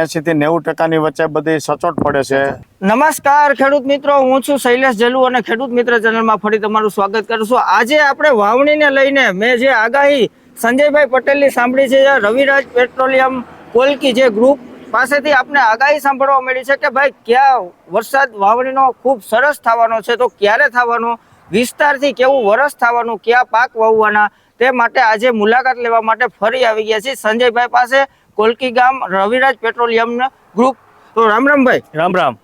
એસી થી નેવું ટકાની વચ્ચે બધી સચોટ પડે છે. નમસ્કાર, ખેડૂત મિત્રો. હું છું શૈલેષ જેલુ અને ખેડૂત મિત્ર ચેનલમાં ફરી તમારું સ્વાગત કરું છું. આજે આપણે વાવણીને લઈને મેં જે આગાહી સંજયભાઈ પટેલની સાંભળી છે રવિરાજ પેટ્રોલિયમ કોલકી જે ગ્રુપ પાસેથી આપણે આગાહી સાંભળવા મળી છે કે ભાઈ, ક્યાં વરસાદ વાવણીનો ખૂબ સરસ થવાનો છે, તો ક્યારે થવાનો? વિસ્તારથી કેવું વરસ થવાનું? ક્યાં પાક વાવવાના? તે માટે આજે મુલાકાત લેવા માટે ફરી આવી ગયા છીએ. સંજયભાઈ પાસે કોલકી ગામ રવિરાજ પેટ્રોલિયમ ગ્રુપ તો રામ રામ ભાઈ. રામ રામ.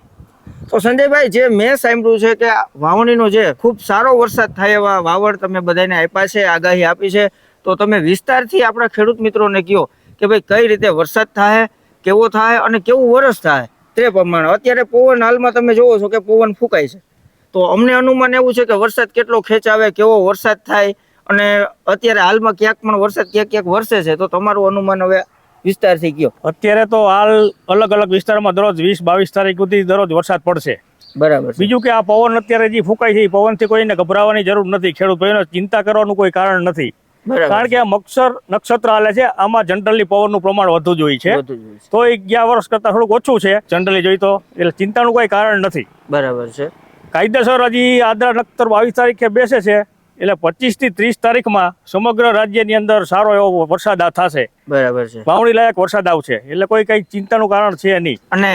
તો સંજયભાઈ જે મેં સાંભળ્યું છે કે વાવણીનો જે ખૂબ સારો વરસાદ થાય એવા વાવડ તમે બધાને આપ્યા છે આગાહી આપી છે તો તમે વિસ્તારથી આપણા ખેડૂત મિત્રોને કહો કે ભાઈ કઈ રીતે વરસાદ થાય કેવો થાય અને કેવું વરસ થાય તે પ્રમાણે. અત્યારે પવન હાલમાં તમે જોવો છો કે પવન ફૂંકાય છે. તો અમને અનુમાન એવું છે કે વરસાદ કેટલો ખેંચાવે કેવો વરસાદ થાય અને અત્યારે હાલમાં ક્યાંક પણ વરસાદ ક્યાંક ક્યાંક વરસે છે તો તમારું અનુમાન હવે વિસ્તારથી ગયો. અત્યારે તો હાલ અલગ અલગ વિસ્તારમાં દરરોજ વીસ બાવીસ તારીખ સુધી દરરોજ વરસાદ પડશે. બરાબર બીજું કે આ પવન અત્યારે જે ફૂંકાય છે એ પવનથી કોઈને ગભરાવાની જરૂર નથી ખેડૂત ભાઈઓને ચિંતા કરવાનું કોઈ કારણ નથી. કારણ કે આ મક્ષર નક્ષત્ર હાલે છે આમાં જનરલી પવનનું પ્રમાણ વધુ જ હોય છે. તો એ ગયા વર્ષ કરતા થોડુંક ઓછું છે જનરલી જોઈ તો. એટલે ચિંતાનું કોઈ કારણ નથી. બરાબર છે. કાયદેસર હજી આદરા નક્ષત્ર બાવીસ તારીખે બેસે છે. એટલે પચીસથી ત્રીસ તારીખમાં સમગ્ર રાજ્યની અંદર સારો એવો વરસાદ થશે. બરાબર છે. વાવણી લાયક વરસાદ આવશે. એટલે કોઈ કઈ ચિંતાનું કારણ છે નહીં. અને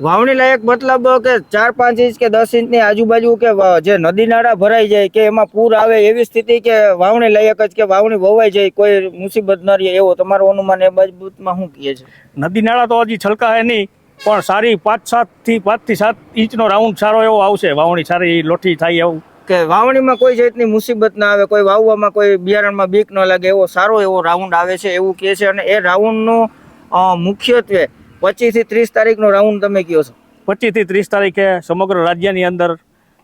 વાવણી લાયક મતલબ કે ચાર પાંચ ઇંચ કે દસ ઇંચની આજુબાજુ કે જે નદી નાળા ભરાઈ જાય કે એમાં પૂર આવે એવી સ્થિતિ કે વાવણી લાયક જ કે વાવણી વવાઈ જાય કોઈ મુસીબત ન રહે એવો તમારું અનુમાન એ બાબતમાં શું કહે છે? નદી નાળા તો હજી છલકાય નહીં પણ સારી પાંચ સાતથી પાંચથી સાત ઇંચનો રાઉન્ડ સારો એવો આવશે વાવણી સારી લોઠી થાય એવું. કે વાવણીમાં કોઈ જાતની મુસીબત ના આવે કોઈ વાવવામાં કોઈ બિયારણમાં બીક ન લાગે એવો સારો એવો રાઉન્ડ આવે છે એવું કહે છે અને એ રાઉન્ડનો મુખ્યત્વે પચીસથી ત્રીસ તારીખનો રાઉન્ડ તમે કહો છો. પચીસથી ત્રીસ તારીખે સમગ્ર રાજ્યની અંદર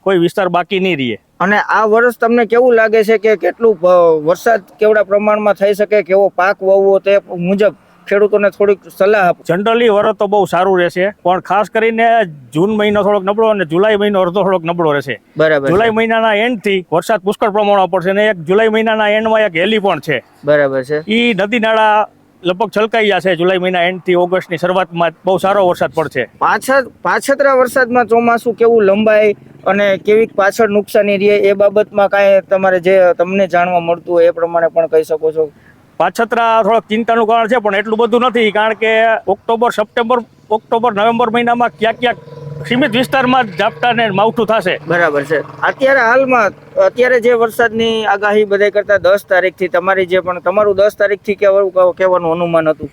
કોઈ વિસ્તાર બાકી નહીં રહીએ અને આ વર્ષ તમને કેવું લાગે છે કે કેટલું વરસાદ કેવડા પ્રમાણમાં થઈ શકે કેવો પાક વાવવો તે મુજબ? ખેડૂતોને થોડીક સલાહ આપો. જનરલી વરસ તો બહુ સારું રહેશે પણ ખાસ કરીને જૂન મહિનો થોડોક નબળો અને જુલાઈ મહિનો અડધો થોડોક નબળો રહેશે. બરાબર. જુલાઈ મહિનાના એન્ડથી વરસાદ પુષ્કળ પ્રમાણમાં પડશે અને એક જુલાઈ મહિનાના એન્ડમાં એક હેલી પણ છે. બરાબર છે. ઈ નદી નાળા લગભગ છલકાઈ જશે જુલાઈ મહિના એન્ડથી ઓગસ્ટની શરૂઆતમાં બહુ સારો વરસાદ પડશે. પાછળ પાછતરા વરસાદમાં ચોમાસું કેવું લંબાય અને કેવી પાછળ નુકસાની રહે એ બાબતમાં કાંઈ તમારે જે તમને જાણવા મળતું હોય એ પ્રમાણે પણ કહી શકો છો. પાછતરા થોડોક ચિંતાનું કારણ છે પણ એટલું બધું નથી કારણ કે ઓક્ટોબર સપ્ટેમ્બર ઓક્ટોબર નવેમ્બર મહિનામાં ક્યાંક ક્યાંક સીમિત વિસ્તારમાં ઝાપટા ને માવઠું થશે. બરાબર છે. અત્યારે હાલમાં અત્યારે જે વરસાદની આગાહી બધા કરતા દસ તારીખથી તમારી જે પણ તમારું દસ તારીખથી કેવું કહેવાનું અનુમાન હતું?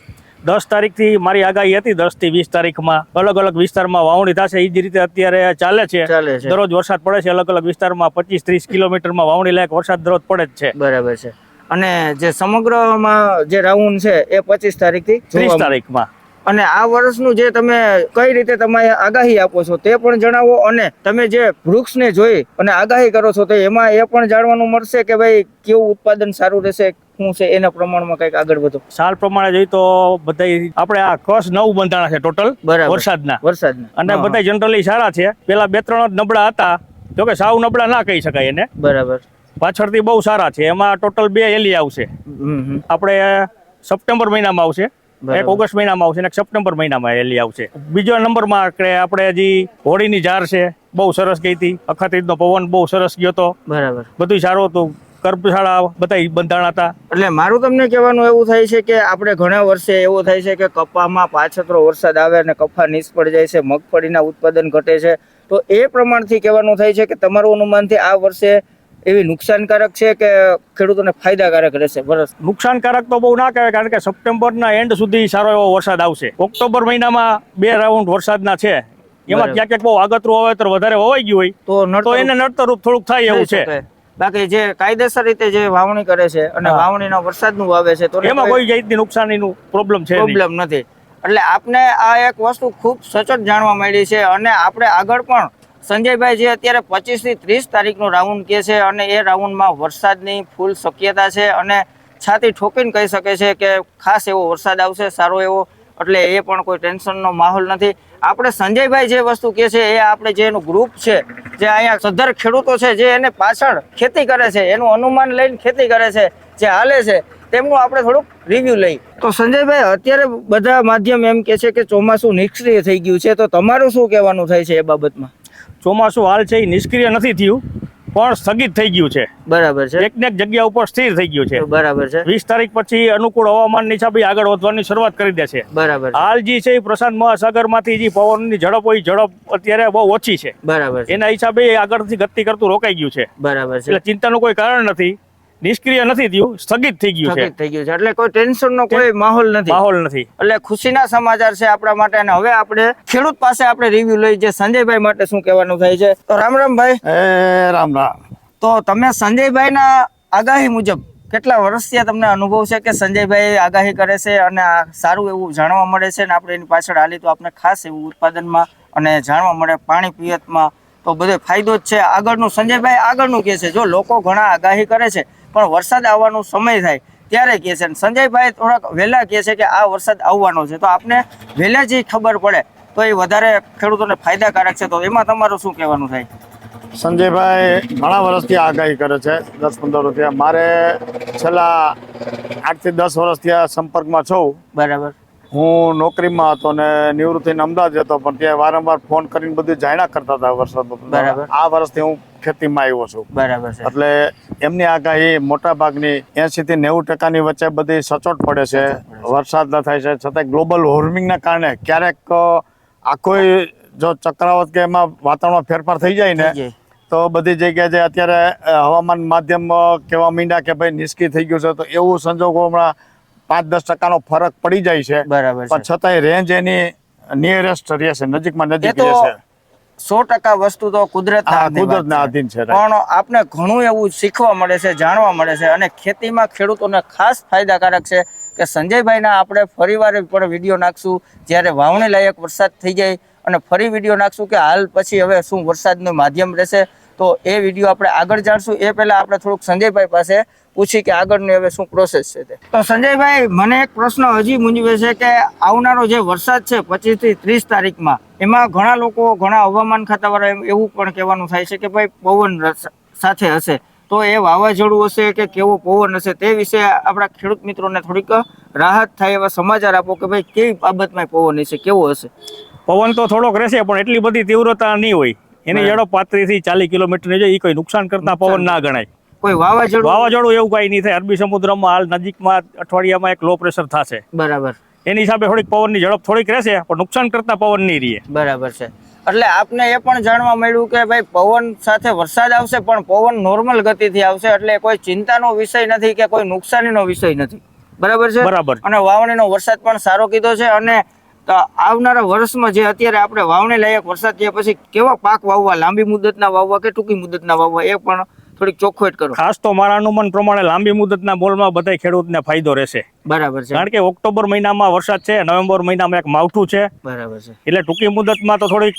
દસ તારીખથી મારી આગાહી હતી દસથી વીસ તારીખમાં. અલગ અલગ વિસ્તારમાં વાવણી થશે એ જ રીતે અત્યારે ચાલે છે. ચાલે છે. દરરોજ વરસાદ પડે છે અલગ અલગ વિસ્તારમાં પચીસ ત્રીસ કિલોમીટરમાં વાવણી લાયક વરસાદ દરરોજ પડે જ છે. બરાબર છે. અને જે સમગ્રમાં જે રાઉન્ડ છે એ પચીસ તારીખથી ત્રીસ જોવા તારીખમાં. અને આ વર્ષનું જે તમે કઈ રીતે તમે આગાહી આપો છો તે પણ જણાવો અને તમે જે વૃક્ષને જોઈ અને આગાહી કરો છો તો એમાં એ પણ જાણવાનું મળશે કે ભાઈ કેવું ઉત્પાદન સારું રહેશે શું છે એના પ્રમાણમાં કંઈક આગળ વધો. સાલ પ્રમાણે જોઈ તો બધા આપણે આ કસ નવ બંધાણા છે ટોટલ વરસાદના. વરસાદના. અને બધા જનરલી સારા છે. પેલા બે ત્રણ જ નબળા હતા. જોકે સાવ નબળા ના કહી શકાય એને. બરાબર. પાછળથી બહુ સારા છે. એમાં ટોટલ બે એલી આવશે. આપણે સપ્ટેમ્બર મહિનામાં આવશે. એક ઓગસ્ટ મહિનામાં આવશે અને સપ્ટેમ્બર મહિનામાં એલી આવશે. બીજો નંબરમાં આપણે આપણે હજી હોળીની ઝાર છે. બહુ સરસ ગઈ હતી. અખાતીજનો પવન બહુ સરસ ગયો હતો. બરાબર. બધું સારું હતું. કર્મશાળા બધા બંધાણા હતા. એટલે મારું તમને કહેવાનું એવું થાય છે કે આપણે ઘણા વર્ષે એવું થાય છે કે કપામાં પાછતરો વરસાદ આવે અને કપા નિષ્ફળ જાય છે મગફળીના ઉત્પાદન ઘટે છે. તો એ પ્રમાણથી કહેવાનું થાય છે કે તમારું અનુમાનથી આ વર્ષે એવી નુકસાનકારક છે કે ખેડૂતોને ફાયદાકારક રહેશે? વરસ. નુકસાનકારક તો બહુ ના કહેવાય કારણ કે સપ્ટેમ્બરના એન્ડ સુધી સારો એવો વરસાદ આવશે. ઓક્ટોબર મહિનામાં બે રાઉન્ડ વરસાદના છે. એમાં. ક્યાંક ક્યાંક બહુ આગતરું વાવેતર વધારે હોવાઈ ગયું હોય. તો એને નડતરૂપ થોડુંક થાય એવું છે. બાકી જે કાયદેસર રીતે જે વાવણી કરે છે અને વાવણીનો વરસાદનું વાવે છે તો એમાં કોઈ જાતની નુકસાનીનું પ્રોબ્લેમ છે પ્રોબ્લેમ નથી. એટલે આપને આ એક વસ્તુ ખૂબ સચોટ જાણવા મળી છે અને આપણે આગળ પણ સંજયભાઈ જે અત્યારે પચીસથી ત્રીસ તારીખનો રાઉન્ડ કહે છે અને એ રાઉન્ડમાં વરસાદની ફૂલ શક્યતા છે અને છાતી ઠોકીને કહી શકે છે કે ખાસ એવો વરસાદ આવશે, સારો એવો, એટલે એ પણ કોઈ ટેન્શનનો માહોલ નથી. આપણે સંજયભાઈ જે વસ્તુ કહે છે એ આપણે જે એનું ગ્રુપ છે, જે અહીંયા સદ્ધર ખેડૂતો છે, જે એને પાછળ ખેતી કરે છે, એનું અનુમાન લઈને ખેતી કરે છે, જે હાલે છે, તેમનું આપણે થોડુંક રિવ્યુ લઈ તો સંજયભાઈ, અત્યારે બધા માધ્યમ એમ કે છે કે ચોમાસું નિષ્ક્રિય થઈ ગયું છે, તો તમારું શું કહેવાનું થાય છે એ બાબતમાં? ચોમાસું હાલ છે એ નિષ્ક્રિય નથી થયું પણ સ્થગિત થઈ ગયું છે. બરાબર છે. એક ને એક જગ્યા ઉપર સ્થિર થઈ ગયું છે. બરાબર છે. વીસ તારીખ પછી અનુકૂળ હવામાનની હિસાબે આગળ વધવાની શરૂઆત કરી દે છે. બરાબર હાલ જે છે એ પ્રશાંત મહાસાગરમાંથી જે પવનની ઝડપ હોય ઝડપ અત્યારે બહુ ઓછી છે. બરાબર એના હિસાબે આગળથી ગતિ કરતું રોકાઈ ગયું છે. બરાબર છે. એટલે ચિંતાનું કોઈ કારણ નથી. નિષ્ક્રિય નથી થયું સ્થગિત થઈ ગયું છે. સ્થગિત થઈ ગયું છે. એટલે કોઈ ટેન્શન નો કોઈ માહોલ નથી. માહોલ નથી. એટલે ખુશીના સમાચાર છે આપણા માટે. અને હવે આપણે ખેડૂત પાસે આપણે રિવ્યુ લઈ જે સંજયભાઈ માટે શું કહેવાનું થાય છે? તો રામ રામ ભાઈ. રામ રામ. તો તમે સંજયભાઈના આગાહી મુજબ કેટલા વર્ષથી તમને અનુભવ છે કે સંજયભાઈ આગાહી કરે છે? અને આ સારું એવું જાણવા મળે છે? અને આપણે એની પાછળ હાલી તો આપણે ખાસ એવું ઉત્પાદનમાં અને જાણવા મળે પાણી પિયતમાં તો બધો ફાયદો જ છે. આગળનું સંજયભાઈ આગળનું કહે છે. જો લોકો ઘણા આગાહી કરે છે પણ વરસાદ આવવાનો સમય થાય ત્યારે કહે છે. સંજયભાઈ થોડાક વહેલા કહે છે કે આ વરસાદ આવવાનો છે. તો આપને વહેલા જે ખબર પડે. તો એ વધારે ખેડૂતોને ફાયદાકારક છે. તો એમાં તમારું શું કહેવાનું થાય? સંજયભાઈ ઘણા વર્ષથી આગાહી કરે છે. દસ પંદર રૂપિયા મારે છેલ્લા આઠથી દસ વર્ષથી આ સંપર્કમાં છું. બરાબર. હું નોકરીમાં હતો ને નિવૃત્ત થઈને અમદાવાદ જતો પણ ત્યાં વારંવાર ફોન કરીને બધું જાણ્યા કરતા હતા વરસાદ બરાબર. આ વર્ષથી હું ખેતીમાં આવ્યો છું. બરાબર છે. એટલે એમની આગાહી મોટા ભાગની એસી થી નેવું ટકાની વચ્ચે બધી સચોટ પડે છે વરસાદ ન થાય છે છતાં ગ્લોબલ વોર્મિંગના કારણે ક્યારેક આખો જો ચક્રાવત કે એમાં વાતાવરણમાં ફેરફાર થઈ જાય ને તો બધી જગ્યાએ જે અત્યારે હવામાન માધ્યમ કહેવા માંડ્યા કે ભાઈ નિષ્કી થઈ ગયું છે તો એવું સંજોગો હમણાં પાંચ દસ ટકાનો ફરક પડી જાય છે. બરાબર પણ છતાંય રેન્જ એની નિયરેસ્ટ રહેશે નજીકમાં નજીક રહેશે. સો ટકા વસ્તુ તો કુદરત કુદરત કુદરતના આધીન છે. પણ આપને ઘણું એવું શીખવા મળે છે જાણવા મળે છે અને ખેતીમાં ખેડૂતોને ખાસ ફાયદાકારક છે કે સંજયભાઈના આપણે ફરીવાર પણ વીડિયો નાખશું જ્યારે વાવણી લાયક વરસાદ થઈ જાય અને ફરી વીડિયો નાખશું કે હાલ પછી હવે શું વરસાદનું માધ્યમ રહેશે. તો એ વીડિયો આપણે આગળ જાણશું. એ પહેલા આપણે થોડુંક સંજયભાઈ પાસે પૂછી કે આગળની હવે શું પ્રોસેસ છે તે. તો સંજયભાઈ મને એક પ્રશ્ન હજી મૂંઝવે છે કે આવનારો જે વરસાદ છે પચીસથી ત્રીસ તારીખમાં એમાં ઘણા લોકો ઘણા હવામાન ખાતાવાળા એમ એવું પણ કહેવાનું થાય છે કે ભાઈ પવન સાથે હશે. તો એ વાવાઝોડું હશે કે કેવો પવન હશે તે વિશે આપણા ખેડૂત મિત્રોને થોડીક રાહત થાય એવા સમાચાર આપો કે ભાઈ કેવી બાબતમાં પવન હશે કેવો હશે? પવન તો થોડોક રહેશે પણ એટલી બધી તીવ્રતા નહીં હોય. એની જડો પાંત્રીસથી ચાલીસ કિલોમીટર છે એ કોઈ નુકસાન કરતા પવન ના ગણાય. કોઈ વાવાઝોડું? વાવાઝોડું એવું કઈ નહીં થાય. અરબી સમુદ્રમાં હાલ નજીકમાં અઠવાડિયામાં એક લો પ્રેશર થશે. બરાબર. એની હિસાબે થોડીક પવનની ઝડપ થોડીક રહેશે પણ નુકસાન કરતા પવન નહીં રહે. બરાબર છે. એટલે આપને એ પણ જાણવા મળ્યું કે ભાઈ પવન સાથે વરસાદ આવશે પણ પવન નોર્મલ ગતિથી આવશે એટલે કોઈ ચિંતાનો વિષય નથી કે કોઈ નુકસાનીનો વિષય નથી. બરાબર છે? બરાબર. અને વાવણીનો વરસાદ પણ સારો કીધો છે અને તો આવનારા વર્ષમાં જે અત્યારે આપણે વાવણી લાયક વરસાદ થયા પછી કેવા પાક વાવવા? લાંબી મુદતના વાવવા કે ટૂંકી મુદતના વાવવા? એ પણ થોડીક ચોખવટ કરો. ખાસ તો મારા અનુમાન પ્રમાણે લાંબી મુદતના બોલમાં બધા ખેડૂતને ફાયદો રહેશે. બરાબર છે. કારણ કે ઓક્ટોબર મહિનામાં વરસાદ છે નવેમ્બર મહિનામાં એક માવઠું છે. બરાબર છે. એટલે ટૂંકી મુદતમાં તો થોડીક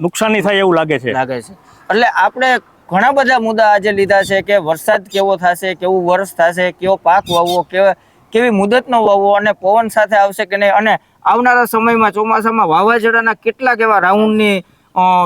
નુકસાની થાય એવું લાગે છે. લાગે છે. એટલે આપણે ઘણા બધા મુદ્દા આજે લીધા છે કે વરસાદ કેવો થશે કેવું વર્ષ થશે કેવો પાક વાવવો કેવા કેવી મુદતનો વાવવો અને પવન સાથે આવશે કે નહીં? અને આવનારા સમયમાં ચોમાસામાં વાવાઝોડાના કેટલાક એવા રાઉન્ડની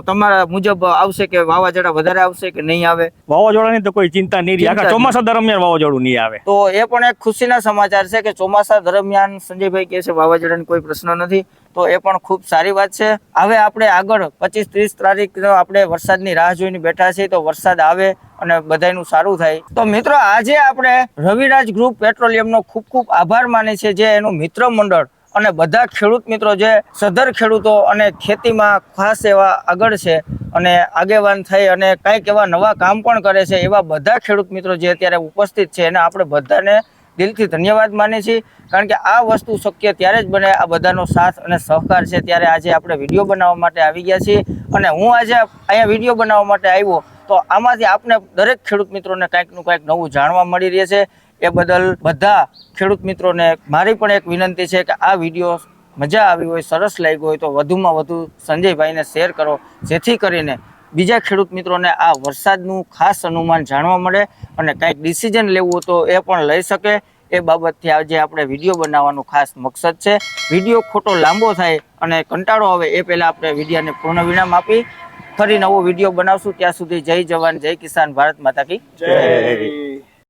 તમારા મુજબ આવશે કે વાવાઝોડા વધારે આવશે કે નહીં આવે? વાવાઝોડાની તો કોઈ ચિંતા નહીં રહી. ચોમાસા દરમિયાન વાવાઝોડું નહીં આવે. તો એ પણ એક ખુશીના સમાચાર છે કે ચોમાસા દરમિયાન સંજયભાઈ કહે છે વાવાઝોડાની કોઈ પ્રશ્ન નથી. તો એ પણ ખૂબ સારી વાત છે. હવે આપણે આગળ પચીસ ત્રીસ તારીખનો આપણે વરસાદની રાહ જોઈને બેઠા છીએ. તો વરસાદ આવે અને બધાયનું સારું થાય. તો મિત્રો આજે આપણે રવિરાજ ગ્રુપ પેટ્રોલિયમનો ખૂબ ખૂબ આભાર માની છે. જે એનું મિત્ર મંડળ અને બધા ખેડૂત મિત્રો જે સધર ખેડૂતો અને ખેતીમાં ખાસ એવા આગળ છે અને આગેવાન થઈ અને કંઈક એવા નવા કામ પણ કરે છે, એવા બધા ખેડૂત મિત્રો જે અત્યારે ઉપસ્થિત છે, એને આપણે બધાને દિલથી ધન્યવાદ માનીએ છીએ. કારણ કે આ વસ્તુ શક્ય ત્યારે જ બને, આ બધાનો સાથ અને સહકાર છે ત્યારે આજે આપણે વીડિયો બનાવવા માટે આવી ગયા છીએ. અને હું આજે અહીંયા વીડિયો બનાવવા માટે આવ્યો, તો આમાંથી આપને દરેક ખેડૂત મિત્રોને કંઈકનું કંઈક નવું જાણવા મળી રહે છે. એ બદલ બધા ખેડૂત મિત્રોને મારી પણ એક વિનંતી છે કે આ વીડિયો મજા આવી હોય, સરસ લાગ્યો હોય તો વધુમાં વધુ સંજયભાઈને શેર કરો, જેથી કરીને બીજા ખેડૂત મિત્રોને આ વરસાદનું ખાસ અનુમાન જાણવા મળે અને કંઈક ડિસિઝન લેવું તો એ પણ લઈ શકે. એ બાબતથી આજે આપણે વીડિયો બનાવવાનું ખાસ મકસદ છે. વીડિયો ખોટો લાંબો થાય અને કંટાળો આવે એ પહેલાં આપણે વિડીયાને પૂર્ણ વિરામ આપી ફરી નવો વીડિયો બનાવશું. ત્યાં સુધી જય જવાન, જય કિસાન, ભારત માતા કી જય.